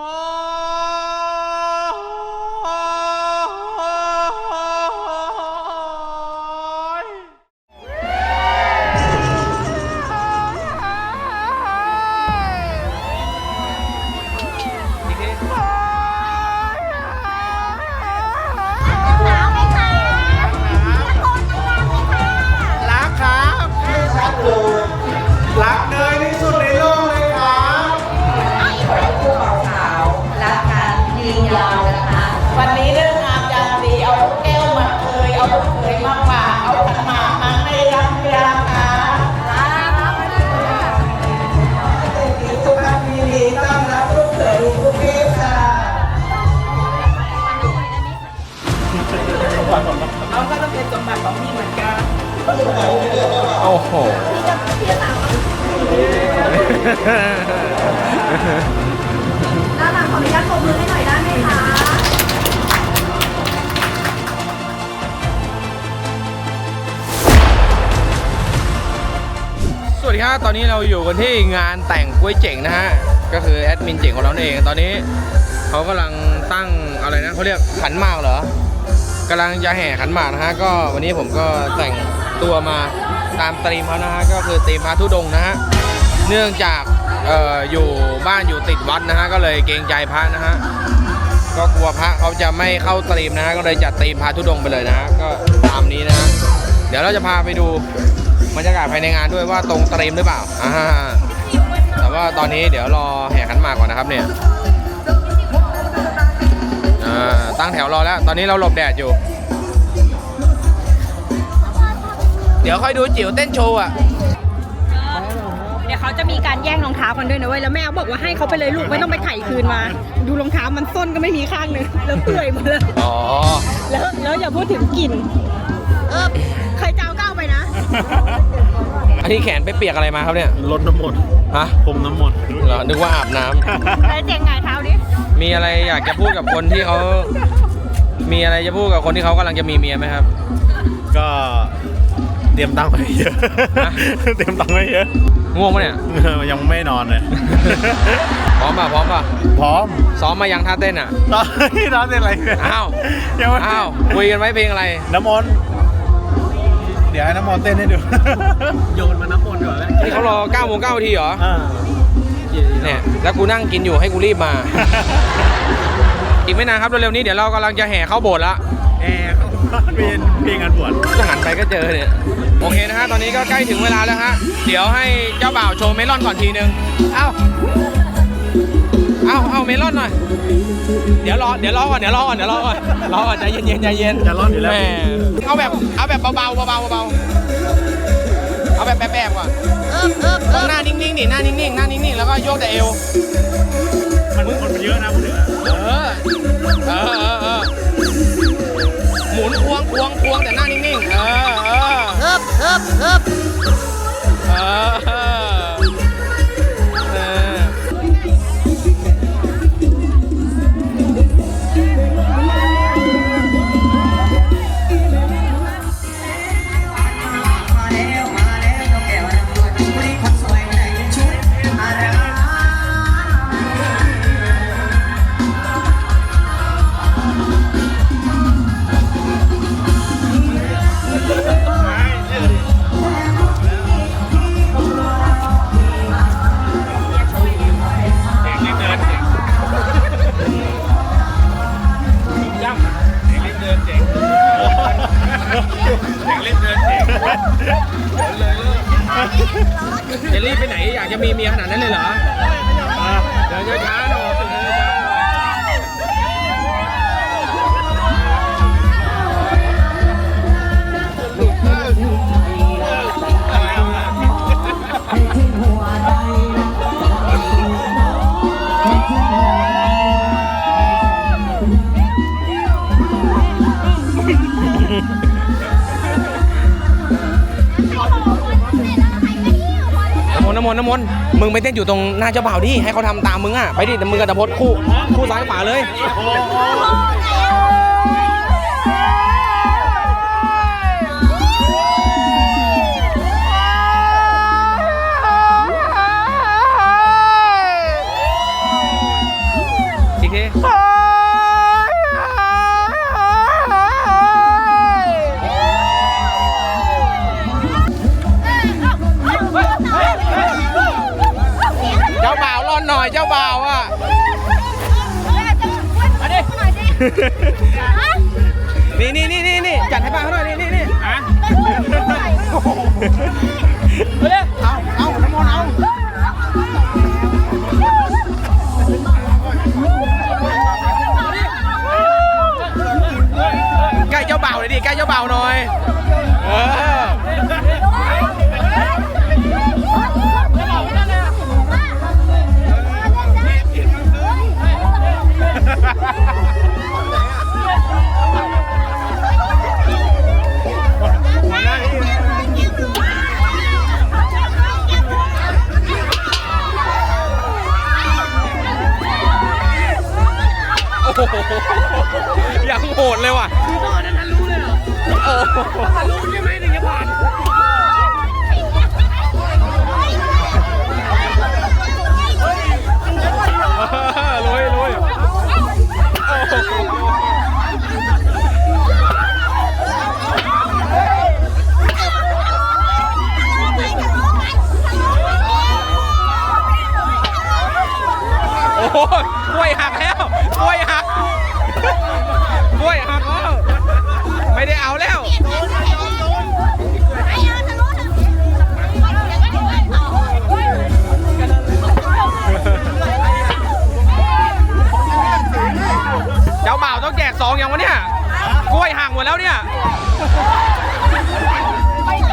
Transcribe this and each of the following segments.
รั มบัติของพี่เหมือนกันโอ้โห ด้านหลังขออนุญาตปรบมือให้หน่อยได้ไหมคะสวัสดีครับ ตอนนี้เราอยู่กันที่งานแต่งกล้วยเจ๋งนะฮะ ก็คือแอดมินเจ๋งของเราเอง ตอนนี้เขากำลังตั้งอะไรนะเขาเรียกขันหมากเหรอ กำลังจะแห่ขันหมากนะฮะก็วันนี้ผมก็แต่งตัวมาตามตรีมเขานะฮะก็คือตรีมพระธุดงนะฮะเนื่องจากเอ่ออยู่บ้านอยู่ติดวัดนะฮะก็เลยเกรงใจพระนะฮะก็กลัวพระเขาจะไม่เข้าตรีมนะฮะก็เลยจัดตรีมพระธุดงไปเลยนะฮะก็ตามนี้นะฮะเดี๋ยวเราจะพาไปดูบรรยากาศภายในงานด้วยว่าตรงตรีมหรือเปล่าอ่าแต่ว่าตอนนี้เดี๋ยวรอแห่ขันหมากก่อนนะครับเนี่ย ตั้งแถวรอแล้ว ตอนนี้เราหลบแดดอยู่ เดี๋ยวค่อยดูจิ๋วเต้นโชว์อะ เดี๋ยวเขาจะมีการแย่งรองเท้ากันด้วยนะเว้ย แล้วแม่บอกว่าให้เขาไปเลยลูกไม่ต้องไปไถ่คืนมา ดูรองเท้ามันส้นก็ไม่มีข้างหนึงแล้วเปื่อยหมดเลยอ๋อ แล้วแล้วอย่าพูดถึงกลิ่นเออใครจะเอาก้าวไปนะ อันนี้แขนไปเปียกอะไรมาครับเนี่ย ลดน้ำมนต์ ฮะพรมน้ำมนต์เหรอนึกว่าอาบน้ำแล้วเจ๋งไงเท้าดิมีอะไรอยากจะพูดกับคนที่เขา มีอะไรจะพูดกับคนที่เขากำลังจะมีเมียไหมครับ ก็เตรียมตังค์ไว้เยอะ ฮะ เตรียมตังค์ไว้เยอะ ง่วงปะเนี่ย ยังไม่นอนเลย พร้อมป่ะพร้อมป่ะพร้อมซ้อมมายังท่าเต้นอะ ตอนนี้ร้อนเป็นอะไรเนี่ยอ้าวยังไม่อ้าวคุยกันไหมเพลงอะไร น้ำมนต์ เดี๋ยวให้น้ำมนต์เต้นให้ดู โยนมาน้ำมนต์ก่อนแล้วนี่เขารอ9โมง9นาทีเหรอ อ่าเนี่ย แล้วกูนั่งกินอยู่ให้กูรีบมา อีกไม่นานครับเร็วๆนี้เดี๋ยวเรากำลังจะแห่เข้าโบสถ์ละแอร์เขาเป็นเพลงงานบวชก็หันไปก็เจอเนี่ย โอเคนะฮะ ตอนนี้ก็ใกล้ถึงเวลาแล้วฮะ เดี๋ยวให้เจ้าบ่าวโชว์เมลอนก่อนทีนึง เอ้า เอ้าเอ้าเมลอนหน่อย เดี๋ยวรอ เดี๋ยวรอก่อน เดี๋ยวรอก่อน เดี๋ยวรอก่อน รอก่อนใจเย็นๆใจเย็นจะร้อนอยู่แล้วแม่เอาแบบ เอาแบบเบาๆเบาๆเบาๆเอาแบบแป๊บๆก่อนต้องหน้านิ่งๆดิหน้านิ่งๆ หน้านิ่งๆ แล้วก็โยกแต่เอว มันคนมันเยอะนะพูดถึงอะเออ เออเออเออหมุนควงควงควงแต่หน้านิ่งๆ เออ เออ เอิบเอิบเอิบ มีเมียขนาดนั้นเลยเหรอ น้ำมนต์มึงไปเต้นอยู่ตรงหน้าเจ้าบ่าวดิให้เขาทำตามมึงอะไปดิแต่มึงกับตะพดคู่คู่ซ้ายขวาเลย อยเจ้าบ่าวอะนี่นี่นี่นี่จัดให้บ้างเขาหน่อยนี่นี่นี่ รู้นใช่ไหมถึงจะผ่ห้โกล้วยหักแล้วกล้วยหักกล้วยหักแล้ว ไม่ได้เอาแล้ว เจ้าบ่าวต้องแจกสองอย่างวะเนี่ย กล้วยห่างหมดแล้วเนี่ย ไม่โด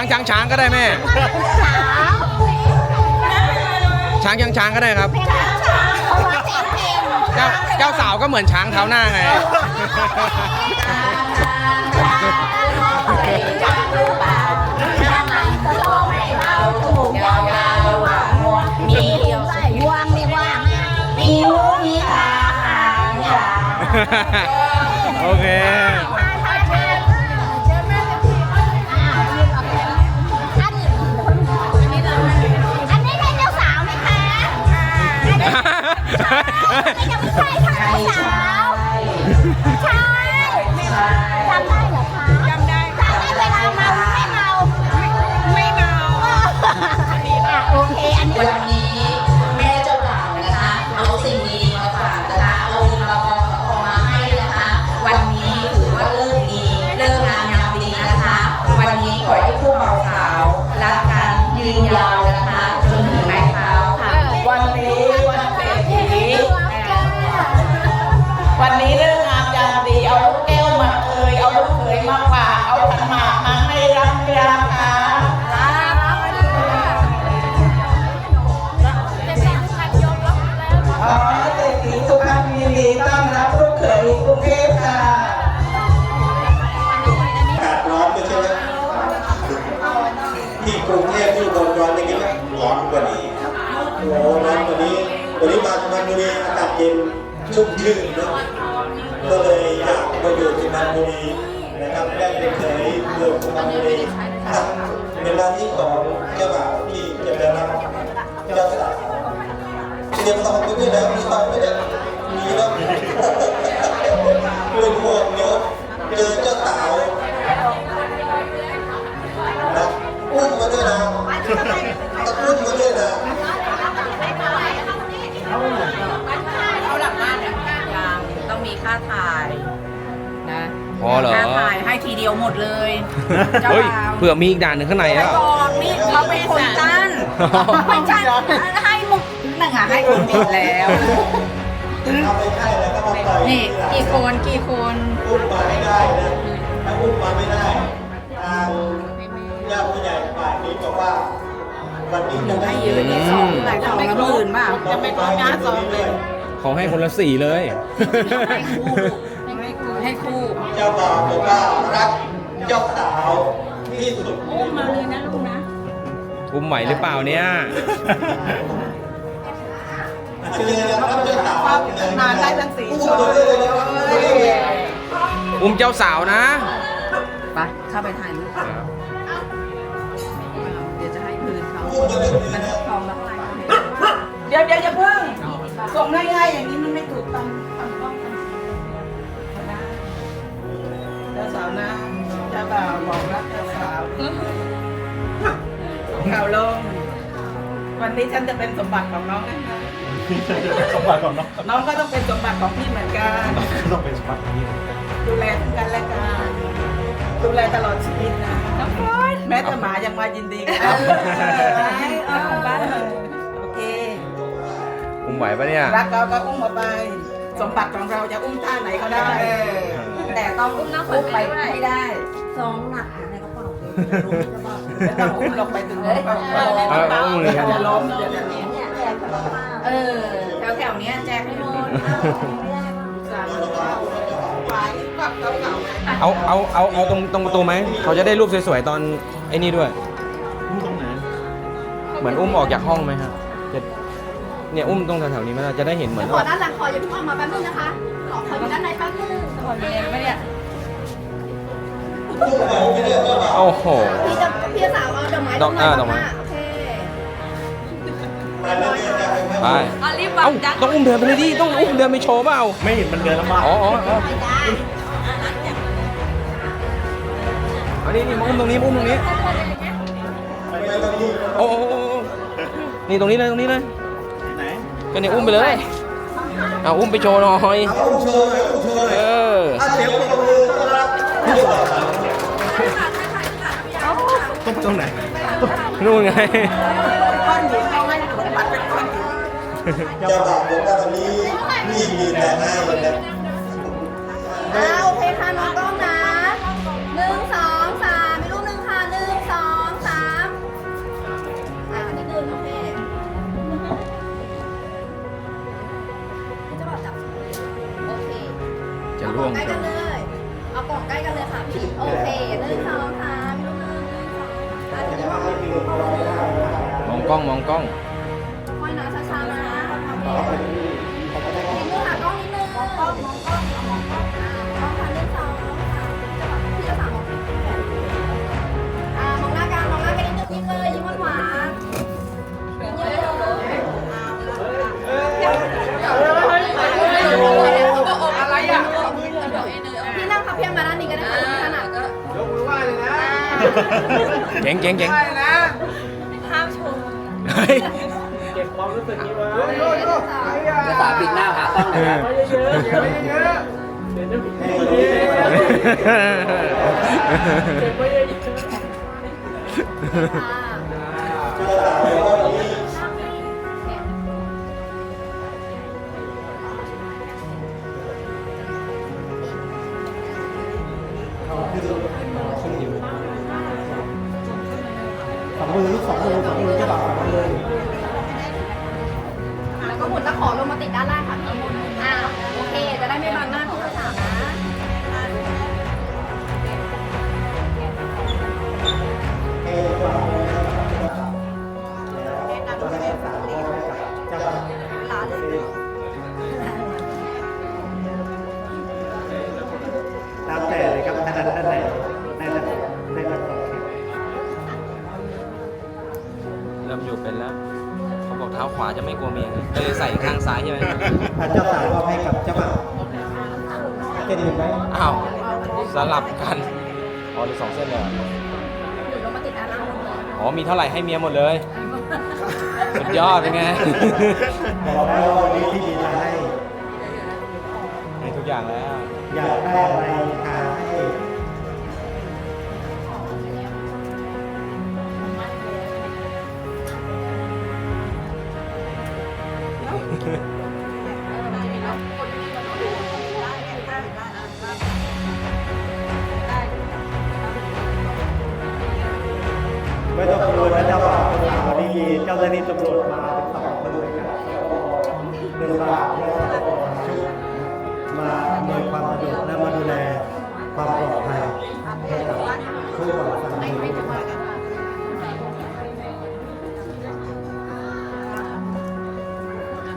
างช้างช้างก็ได้แม่สาวช้างช้างช้างก็ได้ครับเพลงสาวเขาร้องเพลงเพลงเจ้าเจ้าสาวก็เหมือนช้างเท้าหน้าไงมีใส่วางไม่ว่างมีหูมีตาหางยาวโอเค ใช่ค่ะสาว บุรีอากาศเย็นชุ่มชื่นนะก็เลยอยากมาอยู่สุพรรณบุรีนะครับได้เป็นเคยเมืองสุพรรณบุรีครับเป็นหน้าที่ของเจ้าบ่าวที่จะได้รับเจ้าสาวเตรียมซองไปด้วยนะมีซองไหมเนี่ยมีแล้วเป็นห่วงเดี๋ยวเจอเจ้าสาวนะอุ้มมาด้วยนะต้องอุ้มมาด้วยนะ ค่าถ่ายนะพอเหรอ ค่าถ่ายให้ทีเดียวหมดเลยเจ้าเฮ้ยบ่าวเผื่อมีอีกด่านหนึ่งข้างในไม่อะบอกนี่เขาเป็นคนตั้นไม่ใช่ให้มุกนั่นไงให้คนผิดแล้ว เอาไปให้แล้วก็มาปล่อยนี่กี่คนกี่คนอุ้มมาไม่ได้นะถ้าอุ้มมาไม่ได้ทางญาติผู้ใหญ่ฝ่ายนี้บอกว่าวันนี้จะไม่ให้เยอะเนี่ยสองหลายสองละหมื่นบ้างจะไม่ของงานซองเลย เขาให้คนละสี่เลยให้คู่ให้คู่เจ้าบ่าวบอกว่ารักเจ้าสาวที่สุดอุ้มมาเลยนะลูกนะอุ้มไหวหรือเปล่าเนี่ยคือเลยนะครับเจ้าสาวนานได้ทั้งสี่อุ้มช้อมานด้วยเลยนะครับอุ้มเจ้าสาวนะไปเข้าไปถ่ายรูปเดี๋ยวจะให้คืนเขาอุ้มมาด้วยเลยมัน ส่งง่ายๆอย่างนี้มันไม่ถูกต้องตามต้องกันเจ้าสาวนะเจ้าบ่าวบอกรักเจ้าสาวข่าวลงวันนี้ฉันจะเป็นสมบัติของน้องนะคะสมบัติของน้องน้องก็ต้องเป็นสมบัติของพี่เหมือนกันต้องเป็นสมบัติของนี่ดูแลทั้งกันและกันดูแลตลอดชีวิตนะน้องพลแม้แต่หมายังมายินดีกันโอเคอุ้ม ไหวปะเนี่ย รักเราก็อุ้มมาไป สมบัติของเราจะอุ้มท่าไหนก็ได้ แต่ต้องอุ้มอุ้มไปให้ได้ซองหนักในกระเป๋าไม่ต้องอุ้มลงไปถึงเออเอออุ้มเลยอย่าล้มเออแถวแถวๆนี้แจกให้หมดเอาเอาเอาเอาตรงตรงประตูไหมเขาจะได้รูปสวยๆตอนไอ้นี่ด้วย เหมือนอุ้มออกจากห้องไหมครับจะ เนี่ยอุ้มตรงแถวๆนี้ไหมล่ะจะได้เห็นเหมือนขอด้านหลังขออย่าเพิ่งออกมาแป๊บนึงนะคะ ขอขออยู่ด้านในแป๊บนึงคนเรียนไม่เนี่ยอุ้มไหวไหมเนี่ยเจ้าบ่าวโอ้โห พี่จะพี่สาวเอาดอกไม้ดอกอ่าดอกไม้ โอเคมาแล้วเนี่ยจะไปไหมไปอะรีบวาเอ้างจังต้องอุ้มเดินไปเลยดิต้องอุ้มเดินไปโชว์เปล่าไม่เห็นมันเดินลำบากอ๋ออ๋ออ๋อไม่ได้เอานี่นี่มาอุ้มตรงนี้มาอุ้มตรงนี้ไปไปตรงนี้โอ้โอ้โอ้โอ้นี่ตรงนี้เลยตรงนี้เลยไหน ก็เนี่ยอุ้มไปเลยเอาอุ้มไปโชว์หน่อยเอาอุ้มโชว์เลยอุ้มโชว์เลยเออถ้าเสียงปรบมือต้อนรับผู้บ่าวสาวต้องไปตรงไหนนู่นไงก้อนหินเขาให้สมบัติเป็นก้อนหินเจ้าบ่าวบอกว่าวันนี้พี่มีแต่ให้นะอ่าโอเคค่ะน้องกล้องนะ วงใกล้กักันนเลย เอากล่องใกล้กันเลยค่ะพี่ โอเคหนึ่งสองสามมีรูปหนึ่งหนึ่งสองอะเดี๋ยวจะบอกมองกล้องมองกล้องค่อยนะช้าๆนะนิดนึ เจ๋งเจ๋งห้ามชมเฮ้ยจะตาปิดหน้าหาต้องเลยเริ่มอยู่เป็นแล้ว เขาบอกเท้าขวาจะไม่กลัวเมียไงก็เลยใส่ข้างซ้ายใช่ไหมอะเจ้าสาวมอบให้กับเจ้าบ่าวเต้นหนึ่งไหมอ้าวสลับกันอ๋อหรือสองเส้นเลยเหรอหมุนลงมาติดด้านล่างหมดเลยอ๋อมีเท่าไหร่ให้เมียหมดเลยสุดยอดเป็นไงบอกแล้วว่าวันนี้ที่ดีใจให้ให้ทุกอย่างแล้ว อยากได้อะไร ไม่ต้องกลัวนะเจ้าบ่าววันนี้มีเจ้าหน้าที่ตำรวจมาถึงสองคนด้วยกันเดินมาแล้วก็ชุดมาอำนวยความสะดวกและมาดูแลความปลอดภัยให้กับผู้ประกอบการ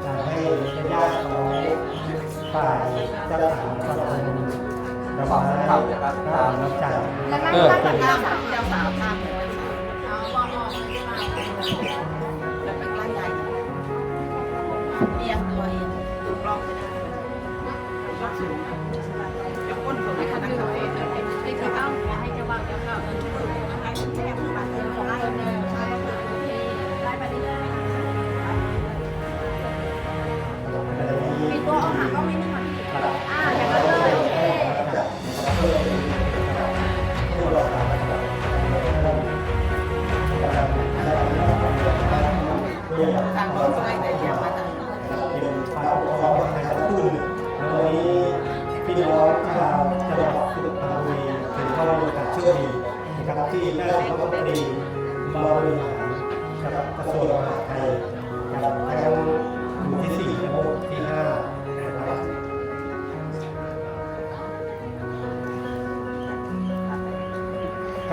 ทำให้ญาติของฝ่ายเจ้าสาวสองคนระบายตามน้ำใจ แล้วนั่งเออนั่งกับเจ้าสาวเจ้าสาวค่ะ ให้เขานั่งกับเองให้เขาเอาให้เจ้าบ่าวเจ้าสาวให้แม่ผู้บาดเจ็บของไล่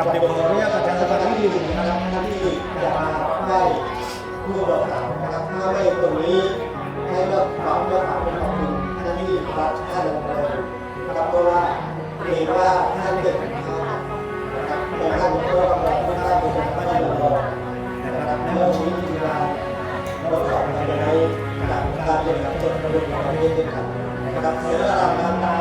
กับเดี๋ยวขออนุญาตประชาสัมพันธ์ที่หนึ่งนะครับที่จะมาไหว้ผู้บริหารนะครับถ้าไม่ตรงนี้ให้เลือกพร้อมเลือกหาเป็นของคุณท่านที่รับท่านลงเลยนะครับเพราะว่าเกรงว่าท่านเกิดนะครับแต่ท่านก็กำลังไม่ได้เป็นก็จะรอนะครับในวันนี้มีเวลาเราขอไปใช้การการเรียนการจดกระบวนการเรียนด้วยกันนะครับเนื้อรามน้ำตาน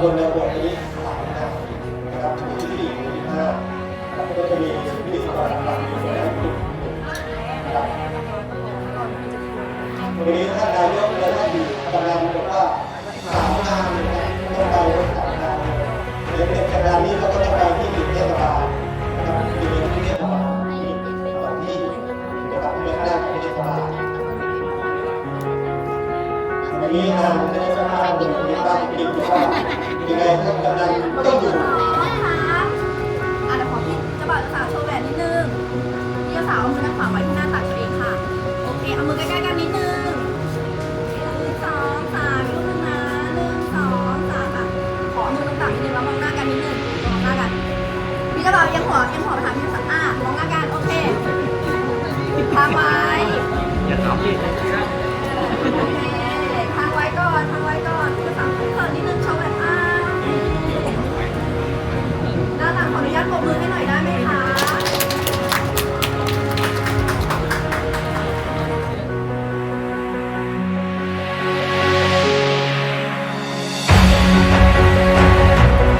তাহলে ก็สาวเอามือด้านขวาไว้ที่หน้าตักตัเองค่ะ โอเค เอามือใกล้ๆกันนิดนึงโหนึ่งสองสามยกมาหนึ่งสองสามค่ะขอมือตรงต่ำนินึงล้วมองหน้ากันนิดนึงมองหน้ากัน พี่กระเป๋ายังหัวยังหัวไปทางพี่สัมอะมองหน้ากัน โอเคทาไว้ยังทำเลยน